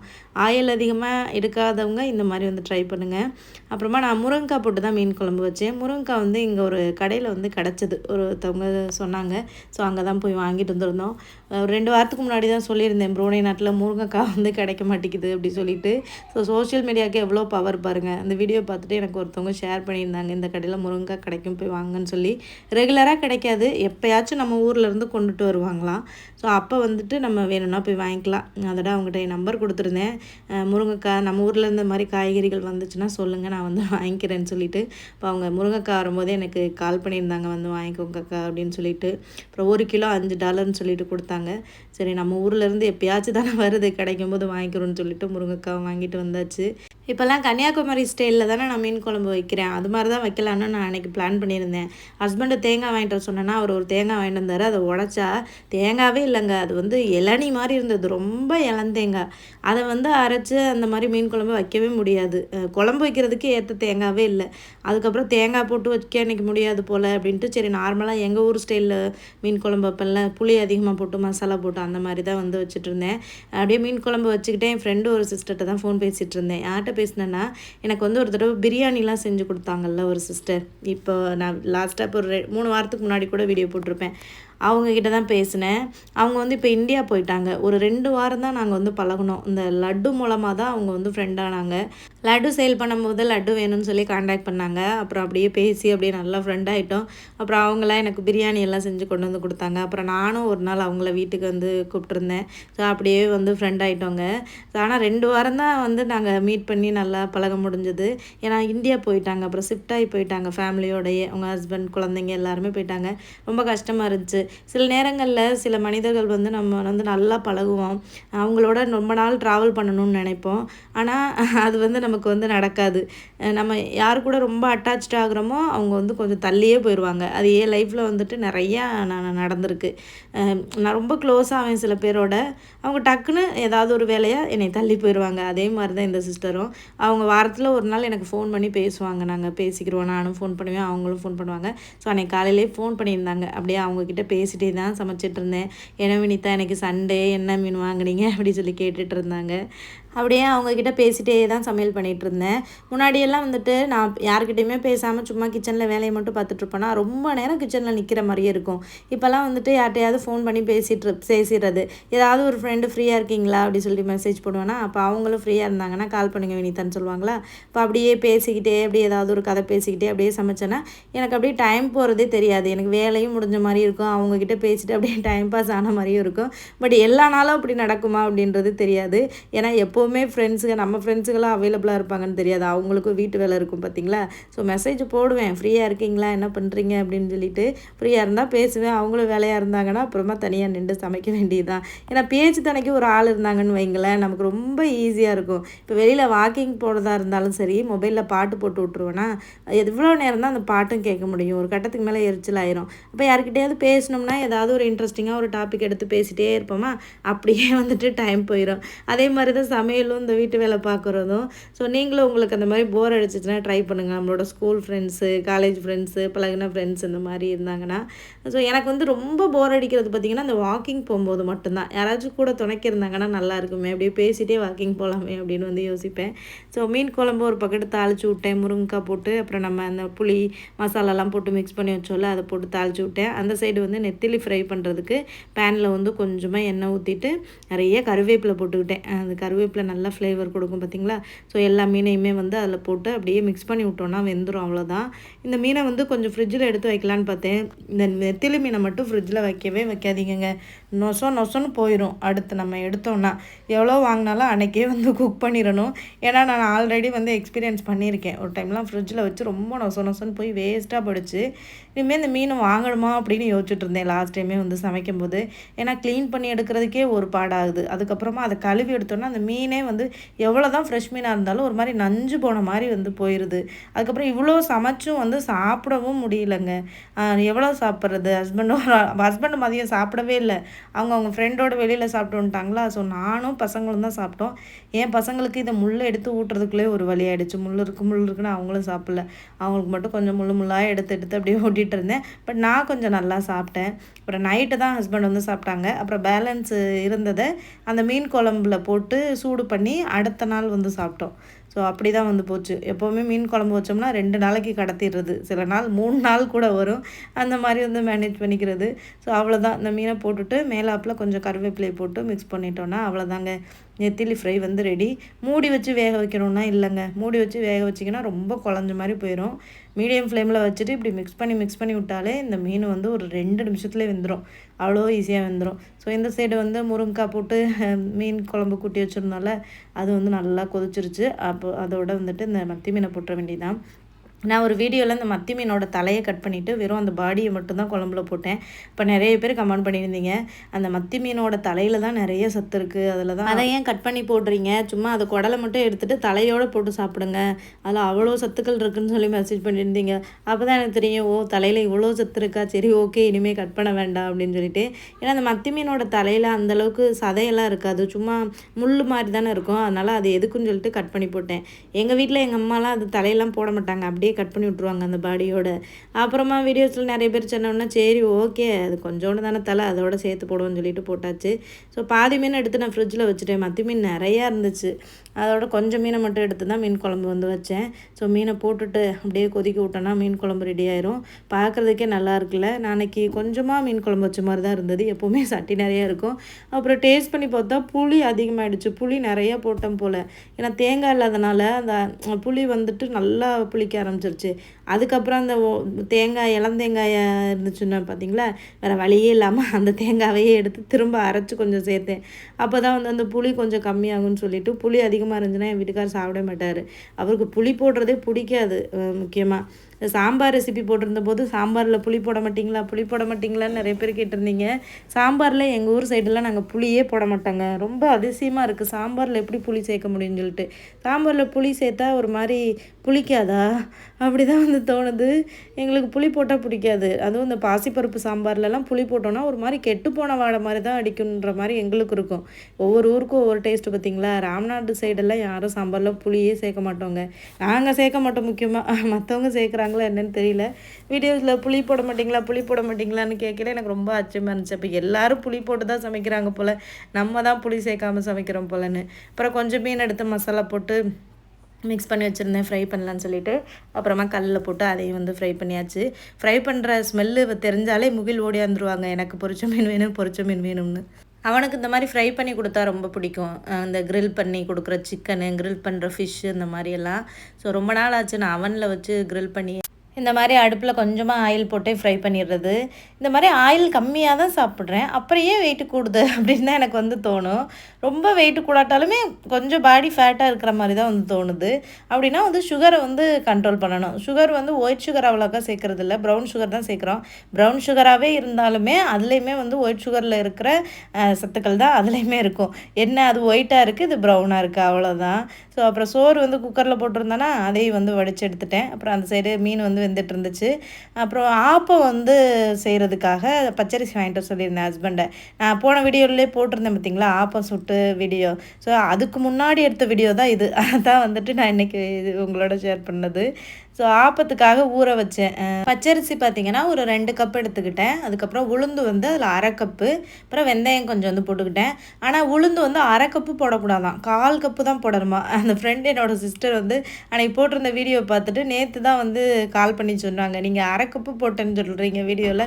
ஆயில் அதிகமாக இல்லாதவங்க இந்த மாதிரி வந்து ட்ரை பண்ணுங்கள் அப்புறமா நான் முருங்கைக்காய் போட்டு தான் மீன் குழம்பு வச்சேன். முருங்கைக்காய் வந்து இங்கே ஒரு கடையில் வந்து கிடச்சிது. ஒருத்தவங்க சொன்னாங்க. ஸோ அங்கே தான் போய் வாங்கிட்டு வந்திருந்தோம். ஒரு ரெண்டு வாரத்துக்கு முன்னாடி தான் சொல்லியிருந்தேன். ப்ரோனை நாட்டில் முருங்கைக்காய் வந்து கிடைக்க மாட்டேங்குது அப்படி சொல்லிட்டு. ஸோ சோஷியல் மீடியாவுக்கு எவ்வளோ பவர் பாருங்கள் அந்த வீடியோ பார்த்துட்டு எனக்கு ஒருத்தவங்க ஷேர் பண்ணியிருந்தாங்க. இந்த கடையில் முருங்கைக்காய் கிடைக்கும் போய் வாங்கன்னு சொல்லி. ரெகுலராக கிடைக்காது. எப்போயாச்சும் நம்ம ஊர்லேருந்து கொண்டுட்டு வருவாங்களாம். ஸோ அப்போ வந்துட்டு நம்ம வேணும்னா போய் வாங்கிக்கலாம். அதோட அவங்ககிட்ட என் நம்பர் கொடுத்துருந்தேன். முருங்கைக்காய் நம்ம ஊரில் இந்த மாதிரி காய்கறிகள் வந்துச்சுன்னா சொல்லுங்கள் நான் வந்து வாங்கிக்கிறேன்னு சொல்லிட்டு. இப்போ அவங்க முருங்கைக்காய் வரும்போதே எனக்கு கால் பண்ணியிருந்தாங்க வந்து வாங்கிக்கோங்கக்கா அப்படின்னு சொல்லிட்டு. அப்புறம் ஒரு கிலோ அஞ்சு டாலர்னு சொல்லிட்டு கொடுத்தாங்க. சரி நம்ம ஊர்லேருந்து எப்பயாச்சும் தானே வருது கிடைக்கும் போது வாங்கிக்கிறோன்னு சொல்லிட்டு முருங்கைக்காய் வாங்கிட்டு வந்தாச்சு. இப்போல்லாம் கன்னியாகுமரி ஸ்டைலில் தானே நான் மீன் குழம்பு வைக்கிறேன். அது மாதிரி தான் வைக்கலான்னு நான் அன்றைக்கி பிளான் பண்ணியிருந்தேன். ஹஸ்பண்டு தேங்காய் வாங்கிட்டு சொன்னேன்னா அவர் ஒரு தேங்காய் வாங்கிட்டு வந்தார். அதை உடச்சா தேங்காவே இல்லைங்க. அது வந்து இளநி மாதிரி இருந்தது. ரொம்ப இளந்தேங்காய் அதை வந்து அரைச்சி அந்த மாதிரி மீன் குழம்பு வைக்கவே முடியாது. குழம்பு வைக்கிறதுக்கு ஏற்ற தேங்காவே இல்லை. அதுக்கப்புறம் தேங்காய் போட்டு வைக்க அன்றைக்கி முடியாது போல் அப்படின்ட்டு சரி நார்மலாக எங்கள் ஊர் ஸ்டைலில் மீன் குழம்பு வைப்பேன்ல. புளி அதிகமாக போட்டு மசாலா போட்டு அந்த மாதிரி தான் வந்து வச்சுட்டு இருந்தேன். அப்படியே மீன் குழம்பு வச்சுக்கிட்டே என் ஃப்ரெண்டு ஒரு சிஸ்டர்கிட்ட தான் ஃபோன் பேசிகிட்டு இருந்தேன். யார்கிட்ட பேசினேன்னா எனக்கு வந்து ஒரு தடவை பிரியாணிலாம் செஞ்சு கொடுத்தாங்கல்ல ஒரு சிஸ்டர் இப்போ நான் லாஸ்ட்டாக இப்போ ஒரு ரெ மூணு வாரத்துக்கு முன்னாடி கூட வீடியோ போட்டிருப்பேன். அவங்கக்கிட்ட தான் பேசினேன். அவங்க வந்து இப்போ இந்தியா போயிட்டாங்க. ஒரு ரெண்டு வாரம் தான் நாங்கள் வந்து பழகணும் இந்த லட்டு மூலமாக தான் அவங்க வந்து ஃப்ரெண்டானாங்க லட்டு சேல் பண்ணும்போது லட்டு வேணும்னு சொல்லி காண்டாக்ட் பண்ணாங்க. அப்புறம் அப்படியே பேசி அப்படியே நல்லா ஃப்ரெண்ட் ஆகிட்டோம் அப்புறம் அவங்களாம் எனக்கு பிரியாணி எல்லாம் செஞ்சு கொண்டு வந்து கொடுத்தாங்க. அப்புறம் நானும் ஒரு நாள் அவங்கள வீட்டுக்கு வந்து கூப்பிட்டுருந்தேன். ஸோ அப்படியே வந்து ஃப்ரெண்ட் ஆகிட்டோங்க ஆனால் ரெண்டு வாரம் தான் வந்து நாங்கள் மீட் பண்ணி நல்லா பழக முடிஞ்சது. ஏன்னா இந்தியா போயிட்டாங்க. அப்புறம் ஷிஃப்ட் ஆகி போயிட்டாங்க. ஃபேமிலியோடையே அவங்க ஹஸ்பண்ட் குழந்தைங்க எல்லாருமே போயிட்டாங்க. ரொம்ப கஷ்டமாக இருந்துச்சு. சில நேரங்களில் சில மனிதர்கள் வந்து நம்ம வந்து நல்லா பழகுவோம். அவங்களோட ரொம்ப நாள் ட்ராவல் பண்ணணும்னு நினைப்போம். ஆனால் அது வந்து நமக்கு வந்து நடக்காது. நம்ம யார் கூட ரொம்ப அட்டாச்சாக ஆகுறோமோ அவங்க வந்து கொஞ்சம் தள்ளியே போயிடுவாங்க அது ஏன் லைஃப்பில் வந்துட்டு நிறையா நான் நடந்திருக்கு. நான் ரொம்ப க்ளோஸாக அவன் சில பேரோட அவங்க டக்குன்னு ஏதாவது ஒரு வேலையாக என்னை தள்ளி போயிடுவாங்க அதே மாதிரி தான் இந்த சிஸ்டரும். அவங்க வாரத்தில் ஒரு நாள் எனக்கு ஃபோன் பண்ணி பேசுவாங்க. நாங்கள் பேசிக்கிறோம் நானும் ஃபோன் பண்ணுவேன். அவங்களும் ஃபோன் பண்ணுவாங்க. ஸோ அன்றைக்கி காலையிலே ஃபோன் பண்ணியிருந்தாங்க. அப்படியே அவங்கக்கிட்ட பேசிகிட்டே தான் சமைச்சிட்டு இருந்தேன். என்ன வினிதா எனக்கு சண்டே என்ன மீன் வாங்குனீங்க? அப்படி சொல்லி கேட்டுட்டு இருந்தாங்க. அப்படியே அவங்கக்கிட்ட பேசிகிட்டே தான் சமையல் பண்ணிகிட்டு இருந்தேன். முன்னாடியெல்லாம் வந்துட்டு நான் யார்கிட்டையுமே பேசாமல் சும்மா கிச்சனில் வேலையை மட்டும் பார்த்துட்ருப்பேன்னா ரொம்ப நேரம் கிச்சனில் நிற்கிற மாதிரியே இருக்கும். இப்போல்லாம் வந்துட்டு யார்கிட்டையாவது ஃபோன் பண்ணி பேசிட்டு பேசிடுறது. ஏதாவது ஒரு ஃப்ரெண்டு ஃப்ரீயாக இருக்கீங்களா? அப்படி சொல்லி மெசேஜ் போடுவேன்னா அப்போ அவங்களும் ஃப்ரீயாக இருந்தாங்கன்னா கால் பண்ணுங்க வினிதான்னு சொல்லுவாங்களா? இப்போ அப்படியே பேசிக்கிட்டே அப்படியே ஏதாவது ஒரு கதை பேசிக்கிட்டே அப்படியே சமைச்சேன்னா எனக்கு அப்படியே டைம் போகிறதே தெரியாது. எனக்கு வேலையும் முடிஞ்ச மாதிரி இருக்கும். அவங்கக்கிட்ட பேசிட்டு அப்படியே டைம் பாஸ் ஆன மாதிரியும் இருக்கும். பட் எல்லா நாளும் அப்படி நடக்குமா அப்படின்றது தெரியாது. ஏன்னா எப்போவுமே ஃப்ரெண்ட்ஸுங்க நம்ம ஃப்ரெண்ட்ஸுங்களாம் அவைலபிளாக இருப்பாங்கன்னு தெரியாது. அவங்களுக்கும் வீட்டு வேலை இருக்கும் பார்த்தீங்களா ஸோ மெசேஜ் போடுவேன். ஃப்ரீயாக இருக்கீங்களா? என்ன பண்ணுறீங்க அப்படின்னு சொல்லிட்டு ஃப்ரீயாக இருந்தால் பேசுவேன். அவங்களும் வேலையாக இருந்தாங்கன்னா அப்புறமா தனியாக நின்று சமைக்க வேண்டியதுதான். ஏன்னா பேச்சு தனக்கு ஒரு ஆள் இருந்தாங்கன்னு வைங்களேன் நமக்கு ரொம்ப ஈஸியாக இருக்கும். இப்போ வெளியில் வாக்கிங் போகிறதா இருந்தாலும் சரி மொபைலில் பாட்டு போட்டு விட்ருவேன்னா எவ்வளோ நேரம் தான் அந்த பாட்டும் கேட்க முடியும். ஒரு கட்டத்துக்கு மேலே எரிச்சல் ஆயிரும். அப்போ யாருக்கிட்டையாவது பேசினோம்னா ஏதாவது ஒரு இன்ட்ரெஸ்டிங்காக ஒரு டாபிக் எடுத்து பேசிகிட்டே இருப்போமா? அப்படியே வந்துட்டு டைம் போயிடும் அதே மாதிரி தான் சமையலும் இந்த வீட்டு வேலை பார்க்குறதும். ஸோ நீங்களும் உங்களுக்கு அந்த மாதிரி போர் அடிச்சிச்சுன்னா ட்ரை பண்ணுங்கள் நம்மளோட ஸ்கூல் ஃப்ரெண்ட்ஸு காலேஜ் ஃப்ரெண்ட்ஸு பழகின ஃப்ரெண்ட்ஸ் இந்த மாதிரி இருந்தாங்கன்னா. ஸோ எனக்கு வந்து ரொம்ப போர் அடிக்கிறது பார்த்திங்கன்னா அந்த வாக்கிங் போகும்போது மட்டும்தான். யாராச்சும் கூட துணைக்கிருந்தாங்கன்னா நல்லா இருக்குமே. அப்படியே பேசிகிட்டே வாக்கிங் போகலாமே அப்படின்னு வந்து யோசிப்பேன். ஸோ மீன் குழம்பு ஒரு பக்கத்து தாளிச்சு விட்டேன். முருங்கைக்காய் போட்டு அப்புறம் நம்ம அந்த புளி மசாலாலாம் போட்டு மிக்ஸ் பண்ணி வச்சோம்ல அதை போட்டு தாளிச்சு விட்டேன். அந்த சைடு வந்து நெத்திலி ஃப்ரை பண்ணுறதுக்கு பேனில் வந்து கொஞ்சமாக எண்ணெய் ஊற்றிட்டு நிறைய கருவேப்பிலை போட்டுக்கிட்டேன். அந்த கருவேப்பிலை நல்லா ஃப்ளேவர் கொடுக்கும் பார்த்திங்களா ஸோ எல்லா மீனையுமே வந்து அதில் போட்டு அப்படியே மிக்ஸ் பண்ணி விட்டோன்னா வெந்துடும் அவ்வளோதான் இந்த மீனை வந்து கொஞ்சம் ஃப்ரிட்ஜில் எடுத்து வைக்கலான்னு பார்த்தேன். இந்த நெத்திலி மீனை மட்டும் ஃப்ரிட்ஜில் வைக்கவே வைக்காதீங்க நொச நொசோன்னு போயிடும் அடுத்து நம்ம எடுத்தோம்னா எவ்வளோ வாங்கினாலும் அன்றைக்கே வந்து குக் பண்ணிடணும். ஏன்னா நான் ஆல்ரெடி வந்து எக்ஸ்பீரியன்ஸ் பண்ணியிருக்கேன். ஒரு டைம்லாம் ஃப்ரிட்ஜில் வச்சு ரொம்ப நொச நொசன்னு போய் வேஸ்ட்டாக போயிடுச்சு. இனிமேல் இந்த மீன் வாங்கணுமா அப்படின்னு யோசிச்சுட்டு இருந்தேன். லாஸ்ட் டைமே வந்து சமைக்கும்போது. ஏன்னா க்ளீன் பண்ணி எடுக்கிறதுக்கே ஒரு பாடாகுது. அதுக்கப்புறமா அதை கழுவி எடுத்தோன்னா அந்த மீனே வந்து எவ்வளோ தான் ஃப்ரெஷ் மீனாக இருந்தாலும் ஒரு மாதிரி நஞ்சு போன மாதிரி வந்து போயிடுது அதுக்கப்புறம் இவ்வளோ சமைச்சும் வந்து சாப்பிடவும் முடியலங்க. எவ்வளோ சாப்பிட்றது? ஹஸ்பண்டும் ஹஸ்பண்ட் மதியம் சாப்பிடவே இல்லை. அவங்க அவங்க ஃப்ரெண்டோட வெளியில் சாப்பிட்டு வந்துட்டாங்களா? ஸோ நானும் பசங்களும் தான் சாப்பிட்டோம். என் பசங்களுக்கு இதை முள்ளை எடுத்து ஊட்டுறதுக்குள்ளே ஒரு வழி ஆகிடுச்சு முள் இருக்கு முள் இருக்குன்னு அவங்களும் சாப்பிடல. அவங்களுக்கு மட்டும் கொஞ்சம் முள் முள்ளாக எடுத்து எடுத்து அப்படியே ஓட்டிகிட்டு இருந்தேன். பட் நான் கொஞ்சம் நல்லா சாப்பிட்டேன். அப்புறம் நைட்டு தான் ஹஸ்பண்ட் வந்து சாப்பிட்டாங்க. அப்புறம் பேலன்ஸ் இருந்ததை அந்த மீன் குழம்புல போட்டு சூடு பண்ணி அடுத்த நாள் வந்து சாப்பிட்டோம். ஸோ அப்படி தான் வந்து போச்சு. எப்போவுமே மீன் குழம்பு வச்சோம்னா ரெண்டு நாளைக்கு கடத்திடுறது. சில நாள் மூணு நாள் கூட வரும். அந்த மாதிரி வந்து மேனேஜ் பண்ணிக்கிறது. ஸோ அவ்வளோதான் இந்த மீனை போட்டுட்டு மேலாப்பில் கொஞ்சம் கருவேப்பிலையை போட்டு மிக்ஸ் பண்ணிட்டோன்னா அவ்வளோதாங்க நெத்திலி ஃப்ரை வந்து ரெடி மூடி வச்சு வேக வைக்கணும்னா இல்லைங்க. மூடி வச்சு வேக வச்சிங்கன்னா ரொம்ப குழஞ்ச மாதிரி போயிடும் மீடியம் ஃப்ளேமில் வச்சுட்டு இப்படி மிக்ஸ் பண்ணி மிக்ஸ் பண்ணி விட்டாலே இந்த மீன் வந்து ஒரு ரெண்டு நிமிஷத்துலேயே வெந்துடும் அவ்வளோ ஈஸியாக வெந்துடும் ஸோ இந்த சைடு வந்து முருங்கைக்காய் போட்டு மீன் குழம்பு கூட்டி வச்சுருந்தால அது வந்து நல்லா கொதிச்சிருச்சு. அப்போ அதோட வந்துட்டு இந்த மத்தி மீனை போட்டுற வேண்டியதான் நான் ஒரு வீடியோவில் இந்த மத்தி மீனோட தலையை கட் பண்ணிவிட்டு வெறும் அந்த பாடியை மட்டும்தான் குழம்புல போட்டேன். இப்போ நிறைய பேர் கமெண்ட் பண்ணியிருந்தீங்க. அந்த மத்தி மீனோட தலையில் தான் நிறைய சத்து இருக்குது அதில் தான் அதை ஏன் கட் பண்ணி போடுறீங்க? சும்மா அதை குடலை மட்டும் எடுத்துகிட்டு தலையோடு போட்டு சாப்பிடுங்க. அதில் அவ்வளோ சத்துக்கள் இருக்குதுன்னு சொல்லி மெசேஜ் பண்ணியிருந்தீங்க. அப்போ தான் எனக்கு தெரியும் ஓ தலையில் இவ்வளோ சத்து இருக்கா? சரி ஓகே இனிமேல் கட் பண்ண வேண்டாம் அப்படின்னு சொல்லிட்டு. ஏன்னா அந்த மத்தி மீனோட தலையில் அந்தளவுக்கு சதையெல்லாம் இருக்காது. சும்மா முள் மாதிரி தானே இருக்கும். அதனால் அது எதுக்குன்னு சொல்லிட்டு கட் பண்ணி போட்டேன். எங்கள் வீட்டில் எங்கள் அம்மாலாம் அது தலையெல்லாம் போட மாட்டாங்க. அப்படியே கட் பண்ணி விட்ருவாங்க அந்த பாடியோட அப்புறமா வீடியோஸில் நிறைய பேர் சொன்னோன்னா சரி ஓகே அது கொஞ்சோண்டு தானே தலை அதோட சேர்த்து போடுவோம்னு சொல்லிட்டு போட்டாச்சு. ஸோ பாதி மீன் எடுத்து நான் ஃப்ரிட்ஜில் வச்சுட்டேன். மற்ற மீன் நிறையா இருந்துச்சு. அதோட கொஞ்சம் மீனை மட்டும் எடுத்து தான் மீன் குழம்பு வந்து வச்சேன். ஸோ மீனை போட்டுட்டு அப்படியே கொதிக்க விட்டோன்னா மீன் குழம்பு ரெடி ஆயிரும். பார்க்குறதுக்கே நல்லா இருக்குல்ல. நாளைக்கு கொஞ்சமாக மீன் குழம்பு வச்ச மாதிரி தான் இருந்தது. எப்போவுமே சட்டி நிறையா இருக்கும். அப்புறம் டேஸ்ட் பண்ணி பார்த்தா புளி அதிகமாகிடுச்சு புளி நிறையா போட்டோம் போல். ஏன்னா தேங்காய் இல்லாதனால அந்த புளி வந்துட்டு நல்லா புளிக்க ஆரம்பிச்சு ஆரம்பிச்சிருச்சு. அதுக்கப்புறம் அந்த தேங்காய் இளந்தேங்காயை இருந்துச்சுன்னா பார்த்தீங்களா வேறு வழியே இல்லாமல் [LAUGHS] அந்த தேங்காவையே எடுத்து திரும்ப அரைச்சி கொஞ்சம் சேர்த்தேன். அப்போ தான் வந்து அந்த புளி கொஞ்சம் கம்மியாகும்னு சொல்லிவிட்டு புளி அதிகமாக இருந்துச்சுன்னா என் வீட்டுக்கார் சாப்பிட மாட்டார். அவருக்கு புளி போடுறதே பிடிக்காது முக்கியமாக சாம்பார் ரெசிபி போட்டிருந்த போது சாம்பாரில் புளி போட மாட்டிங்களா? புளி போட மாட்டிங்களான்னு நிறைய பேர் கேட்டிருந்தீங்க. சாம்பாரில் எங்கள் ஊர் சைடெலாம் நாங்கள் புளியே போட மாட்டோங்க. ரொம்ப அதிசயமாக இருக்குது சாம்பாரில் எப்படி புளி சேர்க்க முடியும்னு சொல்லிட்டு. சாம்பாரில் புளி சேர்த்தா ஒரு மாதிரி புளிக்காதா? அப்படி தான் வந்து தோணுது. எங்களுக்கு புளி போட்டால் பிடிக்காது. அதுவும் இந்த பாசிப்பருப்பு சாம்பார்லலாம் புளி போட்டோன்னா ஒரு மாதிரி கெட்டு போன வாடை மாதிரி தான் அடிக்குன்ற மாதிரி எங்களுக்கு இருக்கும். ஒவ்வொரு ஊருக்கும் ஒவ்வொரு டேஸ்ட்டு பார்த்தீங்களா? ராம்நாடு சைடெல்லாம் யாரும் சாம்பாரில் புளியே சேர்க்க மாட்டோங்க. நாங்கள் சேர்க்க மாட்டோம் முக்கியமாக மற்றவங்க சேர்க்குறாங்க. பண்ணுறாங்களா என்னன்னு தெரியல. வீடியோஸில் புளி போட மாட்டிங்களா புளி போட மாட்டிங்களான்னு கேட்கல எனக்கு ரொம்ப ஆச்சரியமாக இருந்துச்சு. அப்போ எல்லோரும் புளி போட்டு தான் சமைக்கிறாங்க போல். நம்ம தான் புளி சேர்க்காமல் சமைக்கிறோம் போலன்னு. அப்புறம் கொஞ்சம் மீன் எடுத்து மசாலா போட்டு மிக்ஸ் பண்ணி வச்சுருந்தேன். ஃப்ரை பண்ணலான்னு சொல்லிட்டு. அப்புறமா கல்லில் போட்டு அதையும் வந்து ஃப்ரை பண்ணியாச்சு. ஃப்ரை பண்ணுற ஸ்மெல்லு தெரிஞ்சாலே முகில் ஓடியாந்துருவாங்க எனக்கு பொரிச்ச மீன் வேணும் பொரிச்ச மீன் வேணும்னு. அவனுக்கு இந்த மாதிரி ஃப்ரை பண்ணி கொடுத்தா ரொம்ப பிடிக்கும். இந்த க்ரில் பண்ணி கொடுக்குற சிக்கனு க்ரில் பண்ணுற ஃபிஷ்ஷு இந்த மாதிரியெல்லாம் ஸோ ரொம்ப நாள் ஆச்சு. நான் அவனில் வச்சு க்ரில் பண்ணி இந்த மாதிரி அடுப்பில் கொஞ்சமாக ஆயில் போட்டே ஃப்ரை பண்ணிடுறது இந்த மாதிரி ஆயில் கம்மியாக தான் சாப்பிட்றேன். அப்புறம் ஏன் வெயிட்டு கூடுது? அப்படின்னு தான் எனக்கு வந்து தோணும். ரொம்ப வெயிட்டு கூடாட்டாலுமே கொஞ்சம் பாடி ஃபேட்டாக இருக்கிற மாதிரி தான் வந்து தோணுது. அப்படின்னா வந்து சுகரை வந்து கண்ட்ரோல் பண்ணணும். சுகர் வந்து ஒயிட் சுகர் அவ்வளோக்கா சேர்க்குறது இல்லை ப்ரௌன் சுகர் தான் சேர்க்குறோம். ப்ரௌன் சுகராகவே இருந்தாலுமே அதுலேயுமே வந்து ஒயிட் சுகரில் இருக்கிற சத்துக்கள் தான் அதுலேயுமே இருக்கும். என்ன அது ஒயிட்டாக இருக்குது இது ப்ரௌனாக இருக்குது அவ்வளோதான் ஸோ அப்புறம் சோறு வந்து குக்கரில் போட்டிருந்தேன்னா அதையும் வந்து வடித்து எடுத்துட்டேன். அப்புறம் அந்த சைடு மீன் வந்து வெந்துட்டு இருந்துச்சு. அப்புறம் ஆப்பம் வந்து செய்கிறதுக்காக பச்சரிசி வாங்கிட்டு சொல்லியிருந்தேன் ஹஸ்பண்டை நான் போன வீடியோவிலே போட்டிருந்தேன் பார்த்தீங்களா ஆப்பம் சுட்டு வீடியோ ஸோ அதுக்கு முன்னாடி எடுத்த வீடியோ தான் இது. அதான் வந்துட்டு நான் இன்றைக்கி இது உங்களோட ஷேர் பண்ணது. ஸோ ஆப்பத்துக்காக ஊற வச்சேன். பச்சரிசி பார்த்தீங்கன்னா ஒரு ரெண்டு கப் எடுத்துக்கிட்டேன். அதுக்கப்புறம் உளுந்து வந்து அதில் அரை கப்பு அப்புறம் வெந்தயம் கொஞ்சம் வந்து போட்டுக்கிட்டேன். ஆனால் உளுந்து வந்து அரை கப்பு போடக்கூடாதான். கால் கப்பு தான் போடணுமா? அந்த ஃப்ரெண்ட் என்னோடய சிஸ்டர் வந்து அன்றைக்கி போட்டிருந்த வீடியோ பார்த்துட்டு நேற்று தான் வந்து கால் பண்ணி சொன்னாங்க. நீங்கள் அரை கப்பு போட்டேன்னு சொல்கிறீங்க வீடியோவில்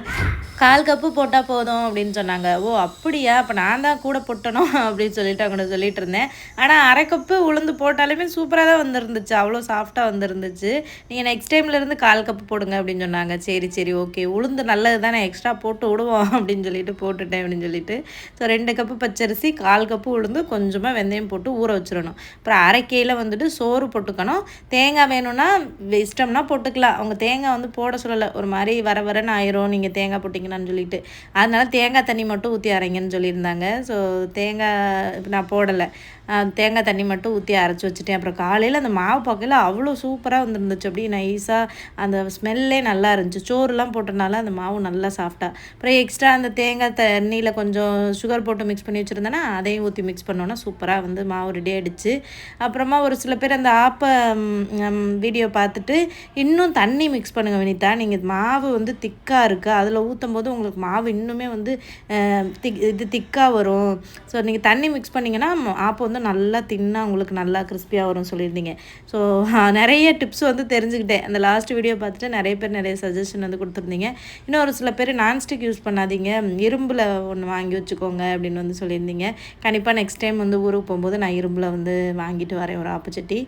கால் கப்பு போட்டால் போதும் அப்படின்னு சொன்னாங்க. ஓ அப்படியா? அப்போ நான் தான் கூட போட்டணும் அப்படின்னு சொல்லிட்டு அவங்கள்ட சொல்லிட்டு இருந்தேன். ஆனால் அரை கப்பு உளுந்து போட்டாலுமே சூப்பராக தான் வந்துருந்துச்சு. அவ்வளோ சாஃப்டாக வந்துருந்துச்சு. நீங்கள் நெக்ஸ்ட் டைம்லேருந்து கால் கப்பு போடுங்க அப்படின்னு சொன்னாங்க. சரி சரி ஓகே உளுந்து நல்லது தானே எக்ஸ்ட்ரா போட்டு விடுவோம் அப்படின்னு சொல்லிட்டு போட்டுட்டேன் அப்படின்னு சொல்லிட்டு. ஸோ ரெண்டு கப்பு பச்சரிசி கால் கப்பு உளுந்து கொஞ்சமாக வெந்தயம் போட்டு ஊற வச்சிடணும். அப்புறம் அரைக்கையில் வந்துட்டு சோறு போட்டுக்கணும். தேங்காய் வேணும்னா இஷ்டம்னா போட்டுக்கலாம். அவங்க தேங்காய் வந்து போட சொல்லலை. ஒரு மாதிரி வர வரன்னு ஆயிரும். நீங்கள் தேங்காய் போட்டிங்கன்னு சொல்லிட்டு. அதனால தேங்காய் தண்ணி மட்டும் ஊற்றி அரைங்கன்னு சொல்லியிருந்தாங்க. ஸோ தேங்காய் நான் போடலை. தேங்காய் தண்ணி மட்டும் ஊற்றி அரைச்சி வச்சுட்டேன். அப்புறம் காலையில் அந்த மாவு பார்க்கல அவ்வளோ சூப்பராக வந்துருந்துச்சு. அப்படியே நைஸாக அந்த ஸ்மெல்லே நல்லா இருந்துச்சு. சோறுலாம் போட்டனால அந்த மாவு நல்லா சாஃப்டாக அப்புறம் எக்ஸ்ட்ரா அந்த தேங்காய் தண்ணியில் கொஞ்சம் சுகர் போட்டு மிக்ஸ் பண்ணி வச்சுருந்தேன்னா அதையும் ஊற்றி மிக்ஸ் பண்ணோன்னா சூப்பராக வந்து மாவு ரெடி ஆகிடுச்சு அப்புறமா ஒரு சில பேர் அந்த ஆப்ப வீடியோ பார்த்துட்டு இன்னும் தண்ணி மிக்ஸ் பண்ணுங்கள் வினிதா. நீங்கள் மாவு வந்து திக்காக இருக்குது அதில் ஊற்றும் போது உங்களுக்கு மாவு இன்னுமே வந்து திக் இது திக்காக வரும். ஸோ நீங்கள் தண்ணி மிக்ஸ் பண்ணிங்கன்னா ஆப்பம் வந்து வந்து நல்லா தின்னா உங்களுக்கு நல்லா கிறிஸ்பியாக வரும்னு சொல்லியிருந்தீங்க. ஸோ [LAUGHS] நிறைய டிப்ஸ் வந்து தெரிஞ்சுக்கிட்டேன். அந்த லாஸ்ட் வீடியோ பார்த்துட்டு நிறைய பேர் நிறைய சஜஷன் வந்து கொடுத்துருந்தீங்க. இன்னும் ஒரு சில பேர் நான்ஸ்டிக் யூஸ் பண்ணாதீங்க. இரும்பில் ஒன்று வாங்கி வச்சுக்கோங்க அப்படின்னு வந்து சொல்லியிருந்தீங்க. கண்டிப்பாக நெக்ஸ்ட் டைம் வந்து ஊருக்கு போகும்போது நான் இரும்பில் வந்து வாங்கிட்டு வரேன் ஒரு ஆப்பச்சட்டி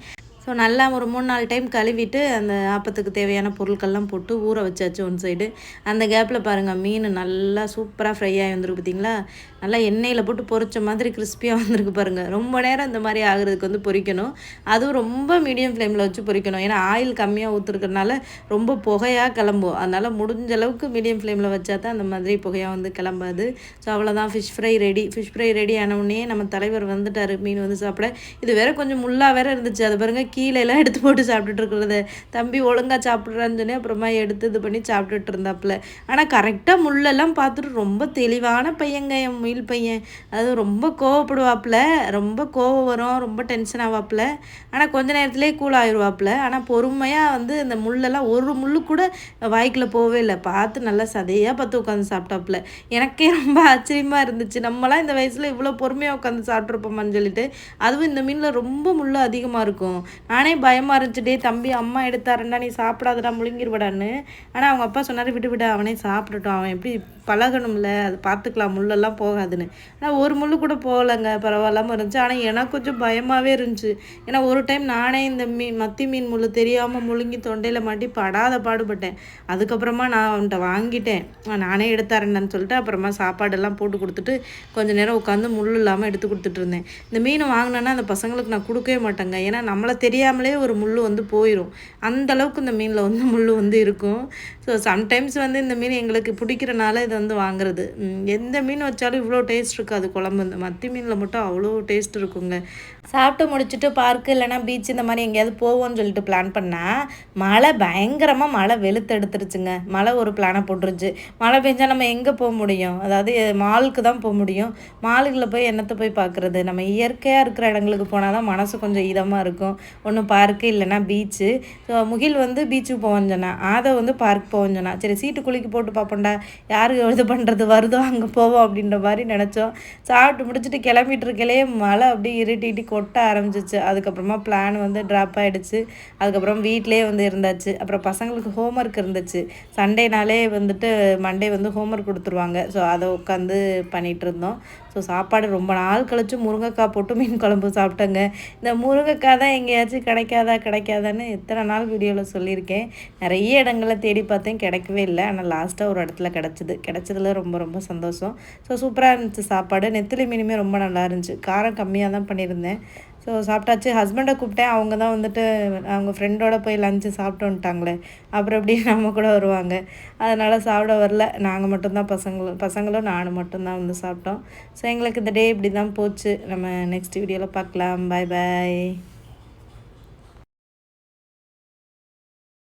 ஸோ நல்லா ஒரு மூணு நாலு டைம் கழுவிட்டு அந்த ஆப்பத்துக்கு தேவையான பொருட்கள்லாம் போட்டு ஊற வச்சாச்சு ஒன் சைடு அந்த கேப்பில் பாருங்கள் மீன் நல்லா சூப்பராக ஃப்ரை ஆகி வந்திருக்கு பார்த்தீங்களா நல்லா எண்ணெயில் போட்டு பொறிச்ச மாதிரி கிறிஸ்பியாக வந்திருக்கு பாருங்கள் ரொம்ப நேரம் இந்த மாதிரி ஆகுறதுக்கு வந்து பொரிக்கணும் அதுவும் ரொம்ப மீடியம் ஃப்ளேமில் வச்சு பொரிக்கணும் ஏன்னா ஆயில் கம்மியாக ஊற்றுருக்கறனால ரொம்ப புகையாக கிளம்பும். அதனால் முடிஞ்ச அளவுக்கு மீடியம் ஃப்ளேமில் வச்சா தான் அந்த மாதிரி புகையாக வந்து கிளம்பாது. ஸோ அவ்வளோதான் fish fry ready fish fry ready ஆனவுடனே நம்ம தலைவர் வந்துட்டார். மீன் வந்து சாப்பிட. இது வேற கொஞ்சம் முள்ளாக வேற இருந்துச்சு. அது பாருங்கள் கீழேலாம் எடுத்து போட்டு சாப்பிட்டுட்டு இருக்கிறது. தம்பி ஒழுங்காக சாப்பிட்றான்னு சொல்லி அப்புறமா எடுத்து இது பண்ணி சாப்பிட்டுட்டு இருந்தாப்புல. ஆனால் கரெக்டாக முள்ளெல்லாம் பார்த்துட்டு ரொம்ப தெளிவான பையங்க என் முயல் பையன். அது ரொம்ப கோவப்படுவாப்புல. ரொம்ப கோவம் வரும் ரொம்ப டென்ஷன் ஆவாப்புல. ஆனால் கொஞ்ச நேரத்துலேயே கூல் ஆயிடுவாப்புல ஆனால் பொறுமையாக வந்து இந்த முள்ளெல்லாம் ஒரு முள்ளு கூட வாய்க்கில் போகவே இல்லை. பார்த்து நல்லா சதையாக பார்த்து உட்காந்து சாப்பிட்டாப்புல. எனக்கே ரொம்ப ஆச்சரியமாக இருந்துச்சு. நம்மளாம் இந்த வயசில் இவ்வளோ பொறுமையாக உட்காந்து சாப்பிட்ருப்போமான்னு சொல்லிட்டு. அதுவும் இந்த மீனில் ரொம்ப முள் அதிகமாக இருக்கும். நானே பயமாக இருந்துச்சு தம்பி அம்மா எடுத்தாருண்டா நீ சாப்பிடாதடா முழுங்கிருவடான்னு. ஆனால் அவங்க அப்பா சொன்னார் விட்டு விட அவனே சாப்பிடட்டும் அவன் எப்படி பழகணும்ல அது பார்த்துக்கலாம் முள்ளெல்லாம் போகாதுன்னு. ஆனால் ஒரு முள் கூட போகலைங்க பரவாயில்லாமல் இருந்துச்சு. ஆனால் எனக்கு கொஞ்சம் பயமாகவே இருந்துச்சு. ஏன்னா ஒரு டைம் நானே இந்த மீன் மத்தி மீன் முள் தெரியாமல் முழுங்கி தொண்டையில் மாட்டி படாத பாடுபட்டேன். அதுக்கப்புறமா நான் அவன்கிட்ட வாங்கிட்டேன். நானே எடுத்தாரேன்னு சொல்லிட்டு அப்புறமா சாப்பாடெல்லாம் போட்டு கொடுத்துட்டு கொஞ்சம் நேரம் உட்காந்து முள் இல்லாமல் எடுத்து கொடுத்துட்டு இருந்தேன். இந்த மீன் வாங்கினேன்னா அந்த பசங்களுக்கு நான் கொடுக்கவே மாட்டேங்க. ஏன்னா நம்மளை தெரியாமலே ஒரு முள் வந்து போயிடும் அந்த அளவுக்கு இந்த மீனில் வந்து முள் வந்து இருக்கும். ஸோ சம்டைம்ஸ் வந்து இந்த மீன் எங்களுக்கு பிடிக்கிறனால இதை வந்து வாங்குறது. எந்த மீன் வச்சாலும் இவ்வளோ டேஸ்ட் இருக்காது குழம்பு. இந்த மத்தி மீனில் மட்டும் அவ்வளோ டேஸ்ட் இருக்குங்க. சாப்பிட்டு முடிச்சுட்டு பார்க்கு இல்லைனா பீச் இந்த மாதிரி எங்கேயாவது போவோம்னு சொல்லிட்டு பிளான் பண்ணால் மழை பயங்கரமாக மழை வெளுத்து எடுத்துருச்சுங்க. மழை ஒரு பிளானை போட்டுருச்சு. மழை பெஞ்சால் நம்ம எங்கே போக முடியும்? அதாவது மாலுக்கு தான் போக முடியும். மாலுக்குள்ள போய் என்னத்தை போய் பார்க்குறது? நம்ம இயற்கையாக இருக்கிற இடங்களுக்கு போனால் தான் மனசு கொஞ்சம் இதமாக இருக்கும். ஒன்று பார்க்கு இல்லைனா பீச்சு ஸோ முகில் வந்து பீச்சுக்கு போவோம் சொன்னான் ஆதவ வந்து பார்க் போவோம் சொன்னான் சரி சீட்டு குளிக்கு போட்டு பார்ப்போண்டா யாருக்கு இது பண்ணுறது வருதோ அங்கே போவோம் அப்படின்ற மாதிரி நினச்சோம். சாப்பிட்டு முடிச்சுட்டு கிளம்பிட்டு மழை அப்படியே இருட்டிட்டு கொட்ட ஆரம்பிச்சிச்சு. அதுக்கப்புறமா பிளான் வந்து ட்ராப் ஆகிடுச்சு அதுக்கப்புறம் வீட்டிலே வந்து இருந்தாச்சு. அப்புறம் பசங்களுக்கு ஹோம் ஒர்க் இருந்துச்சு சண்டேனாலே வந்துட்டு மண்டே வந்து ஹோம் ஒர்க் கொடுத்துருவாங்க. ஸோ அதை உட்காந்து பண்ணிகிட்டு இருந்தோம். ஸோ சாப்பாடு ரொம்ப நாள் கழிச்சு முருங்கைக்காய் போட்டு மீன் குழம்பு சாப்பிட்டேங்க. இந்த முருங்கைக்காய் தான் எங்கேயாச்சும் கிடைக்காதா கிடைக்காதான்னு எத்தனை நாள் வீடியோவில் சொல்லியிருக்கேன். நிறைய இடங்களில் தேடி பார்த்தேன் கிடைக்கவே இல்லை. ஆனால் லாஸ்ட்டாக ஒரு இடத்துல கிடச்சிது. கிடச்சதுல ரொம்ப ரொம்ப சந்தோஷம். ஸோ சூப்பராக இருந்துச்சு சாப்பாடு. நெத்திலி மீனுமே ரொம்ப நல்லா இருந்துச்சு. காரம் கம்மியாக தான் பண்ணியிருந்தேன். ஸோ சாப்பிட்டாச்சு. ஹஸ்பண்டை கூப்பிட்டேன். அவங்க தான் வந்துட்டு அவங்க ஃப்ரெண்டோட போய் லஞ்சு சாப்பிட்டு வந்துட்டாங்களே. அப்புறம் எப்படி நம்ம கூட வருவாங்க? அதனால் சாப்பிட வரல. நாங்கள் மட்டும்தான் பசங்களும் பசங்களும் நானும் மட்டும்தான் வந்து சாப்பிட்டோம். ஸோ எங்களுக்கு இந்த டே இப்படி தான் போச்சு. நம்ம நெக்ஸ்ட் வீடியோவில் பார்க்கலாம். பாய் பாய்